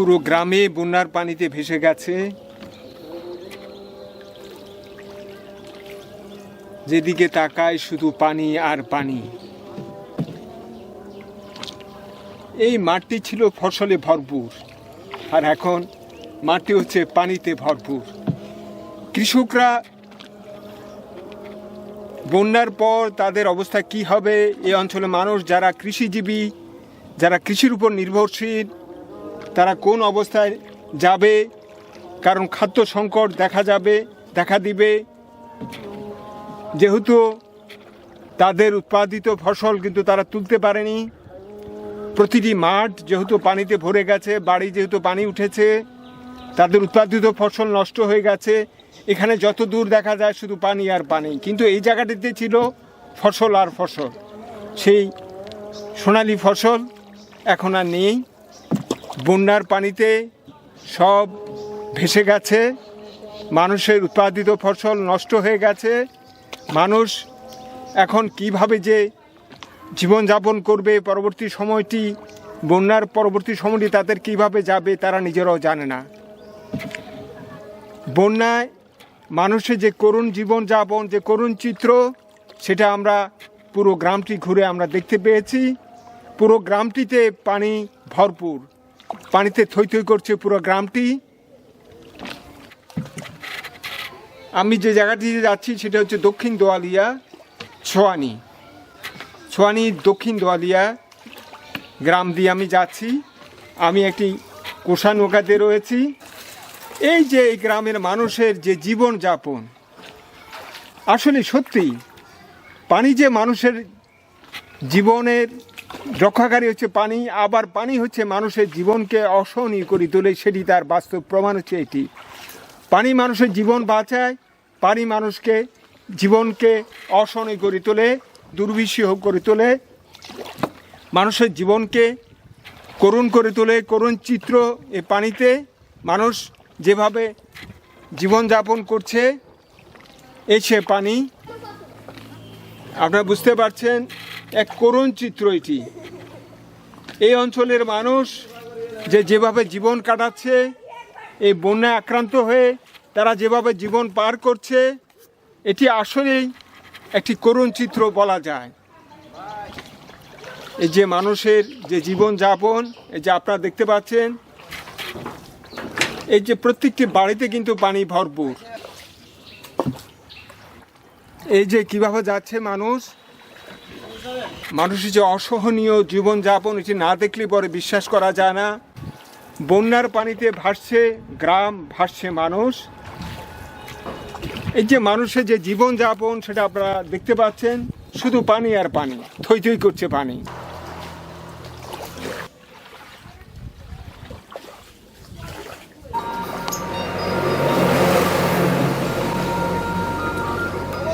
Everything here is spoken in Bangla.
পুরো গ্রামে বন্যার পানিতে ভেসে গেছে। যেদিকে তাকায় শুধু পানি আর পানি। এই মাঠটি ছিল ফসলে ভরপুর, আর এখন মাটি হচ্ছে পানিতে ভরপুর। কৃষকরা বন্যার পর তাদের অবস্থা কি হবে এই অঞ্চলের মানুষ যারা কৃষিজীবী, যারা কৃষির উপর নির্ভরশীল তারা কোন অবস্থায় যাবে? কারণ খাদ্য সংকট দেখা যাবে, দেখা দিবে। যেহেতু তাদের উৎপাদিত ফসল কিন্তু তারা তুলতে পারেনি। প্রতিটি মাঠ যেহেতু পানিতে ভরে গেছে, বাড়ি যেহেতু পানি উঠেছে, তাদের উৎপাদিত ফসল নষ্ট হয়ে গেছে। এখানে যত দূর দেখা যায় শুধু পানি আর পানি। কিন্তু এই জায়গাটিতে ছিল ফসল আর ফসল। সেই সোনালি ফসল এখন আর নেই। বন্যার পানিতে সব ভেসে গেছে, মানুষের উৎপাদিত ফসল নষ্ট হয়ে গেছে। মানুষ এখন কীভাবে যে জীবনযাপন করবে, পরবর্তী সময়টি, বন্যার পরবর্তী সময়টি তাদের কীভাবে যাবে তারা নিজেরাও জানে না। বন্যায় মানুষের যে করুণ জীবনযাপন, যে করুণ চিত্র, সেটা আমরা পুরো গ্রামটি ঘুরে আমরা দেখতে পেয়েছি। পুরো গ্রামটিতে পানি ভরপুর। পানিতে থই থই করছে পুরো গ্রামটি। আমি যে জায়গাটিতে যাচ্ছি সেটা হচ্ছে দক্ষিণ দোয়ালিয়া, ছোয়ানি। ছোয়ানি, দক্ষিণ দোয়ালিয়া গ্রাম দিয়ে আমি যাচ্ছি। আমি একটি কোষা নৌকাতে রয়েছি। এই যে এই গ্রামের মানুষের যে জীবন যাপন আসলে সত্যি পানি যে মানুষের জীবনের রক্ষাকারী হচ্ছে পানি, আবার পানি হচ্ছে মানুষের জীবনকে অসহনীয় করে তোলে, সেটি তার বাস্তব প্রমাণ হচ্ছে এটি। পানি মানুষের জীবন বাঁচায়, পানি মানুষকে জীবনকে অসহনীয় করে তোলে, দুর্বিষহ করে তোলে, মানুষের জীবনকে করুণ করে তোলে, করুণ চিত্র এ পানিতে। মানুষ যেভাবে জীবনযাপন করছে এই সে পানি। আপনারা বুঝতে পারছেন এক করুণ চিত্র এটি। এই অঞ্চলের মানুষ যে যেভাবে জীবন কাটাচ্ছে, এই বন্যায় আক্রান্ত হয়ে তারা যেভাবে জীবন পার করছে, এটি আসলেই একটি করুণ চিত্র বলা যায়। এই যে মানুষের যে জীবন যাপন এই যে আপনারা দেখতে পাচ্ছেন, এই যে প্রত্যেকটি বাড়িতে কিন্তু পানি ভরপুর। এই যে কীভাবে যাচ্ছে মানুষ মানুষের যে অসহনীয় জীবনযাপন এটি না দেখলে পরে বিশ্বাস করা যায় না। বন্যার পানিতে ভাসছে, গ্রাম ভাসছে মানুষ। এই যে মানুষের যে জীবনযাপন, সেটা আপনারা দেখতে পাচ্ছেন। শুধু পানি আর পানি, থই থই করছে পানি।